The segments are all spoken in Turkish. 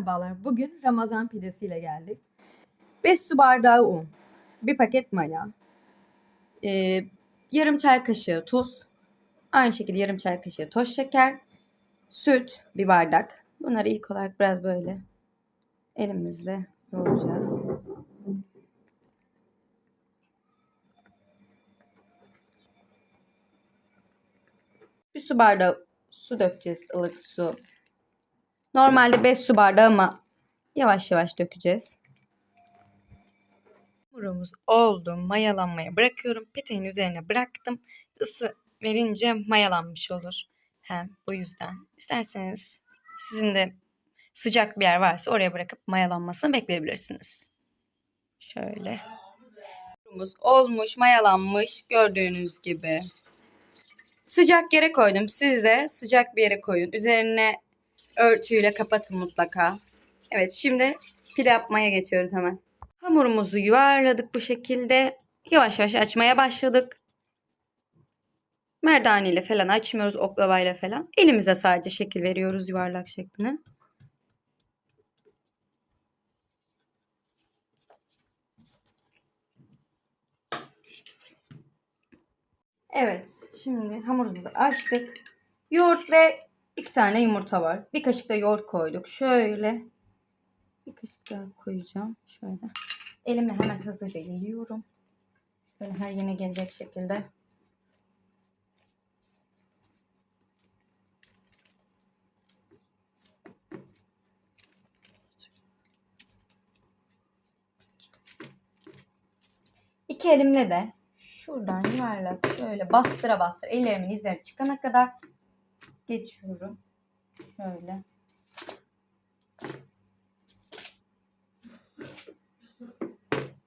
Merhabalar. Bugün Ramazan pidesiyle geldik. 5 su bardağı un, 1 paket maya, e, yarım çay kaşığı tuz, aynı şekilde yarım çay kaşığı toz şeker, süt, bir bardak. Bunları ilk olarak biraz böyle elimizle yoğuracağız. Bir su bardağı su dökeceğiz, ılık su. Normalde 5 su bardağı ama yavaş yavaş dökeceğiz. Hamurumuz oldu. Mayalanmaya bırakıyorum. Peteğin üzerine bıraktım. Isı verince mayalanmış olur. Hem bu yüzden. İsterseniz sizin de sıcak bir yer varsa oraya bırakıp mayalanmasını bekleyebilirsiniz. Şöyle. Hamurumuz olmuş, mayalanmış gördüğünüz gibi. Sıcak yere koydum. Siz de sıcak bir yere koyun. Üzerine örtüyle kapatın mutlaka. Evet şimdi pide yapmaya geçiyoruz hemen. Hamurumuzu yuvarladık bu şekilde. Yavaş yavaş açmaya başladık. Merdane ile falan açmıyoruz oklavayla falan. Elimize sadece şekil veriyoruz yuvarlak şekline. Evet şimdi hamurumuzu açtık. Yoğurt ve iki tane yumurta var. Bir kaşık da yoğurt koyduk. Şöyle bir kaşık daha koyacağım. Şöyle. Elimle hemen hızlıca yayıyorum. Böyle her yerine gelecek şekilde. İki elimle de şuradan yuvarlak şöyle bastıra bastıra ellerimin izleri çıkana kadar geçiyorum. Şöyle.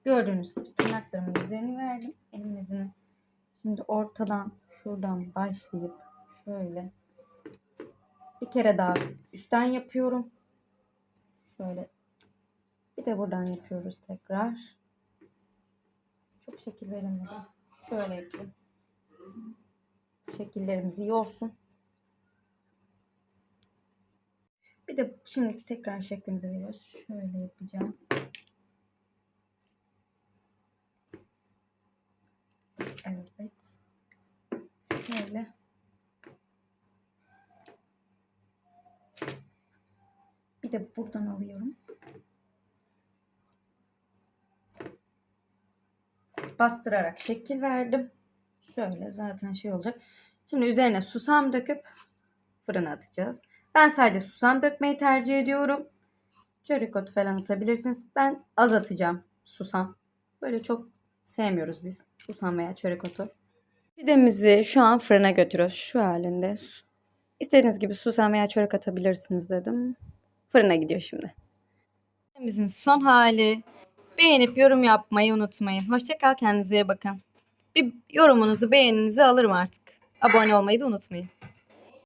Gördüğünüz gibi tırnaklarımın izlerini verdim. Elimin izini. Şimdi ortadan şuradan başlayıp şöyle bir kere daha üstten yapıyorum. Şöyle bir de buradan yapıyoruz tekrar. Çok şekil veremedim. Şöyle yapayım. Şekillerimiz iyi olsun. Bir de şimdi tekrar şeklimizi veriyoruz. Şöyle yapacağım. Evet. Şöyle. Bir de buradan alıyorum. Bastırarak şekil verdim. Şöyle zaten şey olacak. Şimdi üzerine susam döküp fırına atacağız. Ben sadece susam dökmeyi tercih ediyorum. Çörek otu falan atabilirsiniz. Ben az atacağım susam. Böyle çok sevmiyoruz biz susam veya çörek otu. Pidemizi şu an fırına götürüyoruz şu halinde. İstediğiniz gibi susam veya çörek atabilirsiniz dedim. Fırına gidiyor şimdi. Pidemizin son hali. Beğenip yorum yapmayı unutmayın. Hoşçakal kendinize bakın. Bir yorumunuzu beğeninizi alırım artık. Abone olmayı da unutmayın.